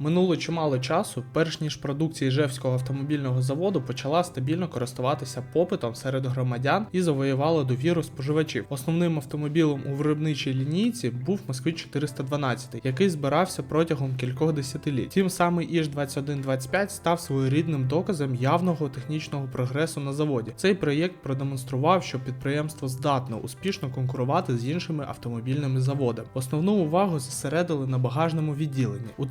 Минуло чимало часу, перш ніж продукція Іжевського автомобільного заводу почала стабільно користуватися попитом серед громадян і завоювала довіру споживачів. Основним автомобілем у виробничій лінійці був Москвич 412, який збирався протягом кількох десятиліть. Тим самий Іж 2125 став своєрідним доказом явного технічного прогресу на заводі. Цей проєкт продемонстрував, що підприємство здатне успішно конкурувати з іншими автомобільними заводами. Основну увагу зосередили на багажному відділенні. У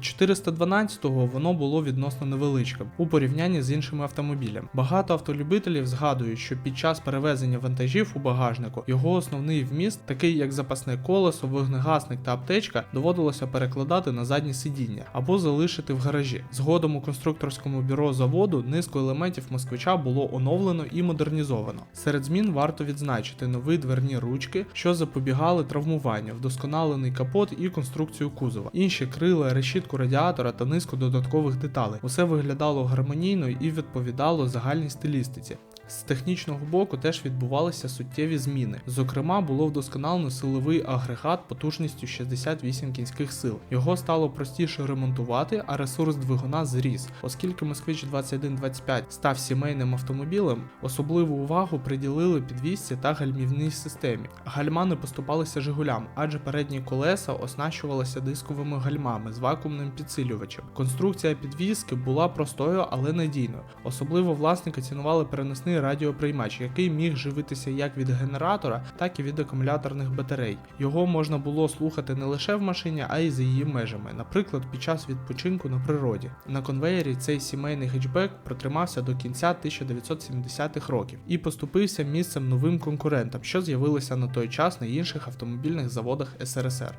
412-го воно було відносно невеличким у порівнянні з іншими автомобілями. Багато автолюбителів згадують, що під час перевезення вантажів у багажнику його основний вміст, такий як запасне колесо, вогнегасник та аптечка, доводилося перекладати на заднє сидіння або залишити в гаражі. Згодом у конструкторському бюро заводу низку елементів москвича було оновлено і модернізовано. Серед змін варто відзначити нові дверні ручки, що запобігали травмуванню, вдосконалений капот і конструкцію кузова, інші крила, решітку радіатора та низку додаткових деталей. Усе виглядало гармонійно і відповідало загальній стилістиці. З технічного боку теж відбувалися суттєві зміни. Зокрема, було вдосконалено силовий агрегат потужністю 68 кінських сил. Його стало простіше ремонтувати, а ресурс двигуна зріс. Оскільки Москвич 2125 став сімейним автомобілем, особливу увагу приділили підвісці та гальмівній системі. Гальма не поступалися Жигулям, адже передні колеса оснащувалися дисковими гальмами з вакуумним підсилювачем. Конструкція підвіски була простою, але надійною. Особливо власники цінували переносний радіоприймач, який міг живитися як від генератора, так і від акумуляторних батарей. Його можна було слухати не лише в машині, а й за її межами, наприклад, під час відпочинку на природі. На конвеєрі цей сімейний хетчбек протримався до кінця 1970-х років і поступився місцем новим конкурентам, що з'явилися на той час на інших автомобільних заводах СРСР.